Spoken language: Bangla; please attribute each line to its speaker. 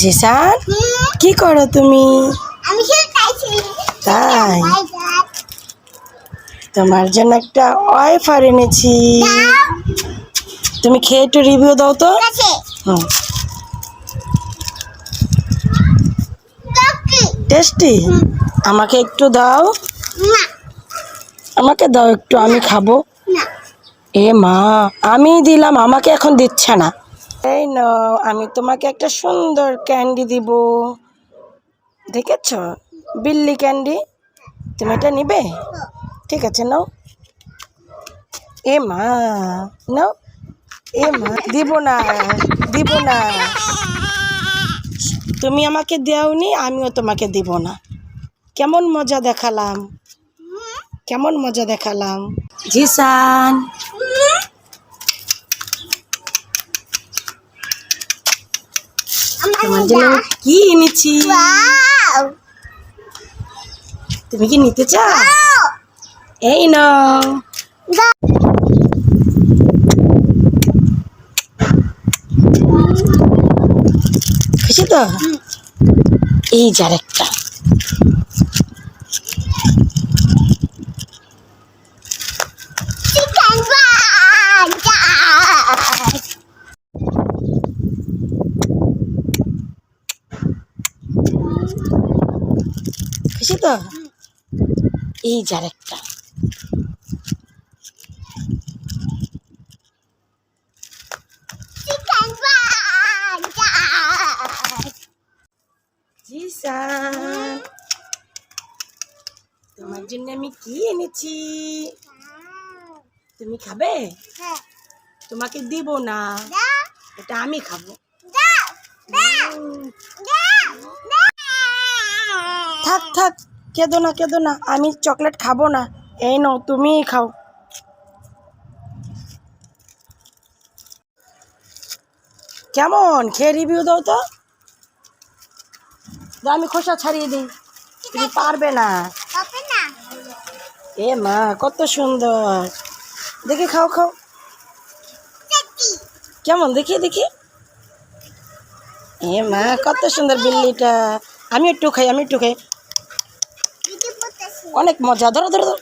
Speaker 1: জিসান কি করো তুমি? তাই? তোমার জন্য একটা ওয়াইফার এনেছি। তুমি খেয়ে একটু রিভিউ দাও তো। টেস্টি? আমাকে একটু দাও। আমাকে দাও একটু আমি খাব। এ মা আমি দিলাম আমাকে এখন দিচ্ছে না। এই নাও, আমি তোমাকে একটা সুন্দর ক্যান্ডি দিব। দেখেছ? বিল্লি ক্যান্ডি তুমি এটা নিবে? ঠিক আছে, নাও। এ মা, নাও। এ মা, দিব না দিব না। তুমি আমাকে দেওনি, আমিও তোমাকে দিব না। কেমন মজা দেখালাম? কেমন মজা দেখালাম? জিসান। তোমার জন্য কি এনেছি? তুমি কি নিতে চাও? এই নাও। খুশি তো? এই যার একটা। খুশি তো এই যার একটা। তোমার জন্য আমি কি এনেছি? তুমি খাবে? তোমাকে দিব না। এটা আমি খাব। থাক থাক কেঁদো না কেঁদো না আমি চকলেট খাব না। এই নাও তুমিই খাও। কেমন? খেয়ে রিভিউ দাও তো। আমি খোসা ছাড়িয়ে দিই। তুমি পারবে না। এ মা কত সুন্দর। দেখি খাও খাও। কেমন? দেখি দেখি এ মা কত সুন্দর বিল্লিটা। আমি একটু খাই আমি একটু খাই। অনেক মজা। ধরো ধরো ধরো।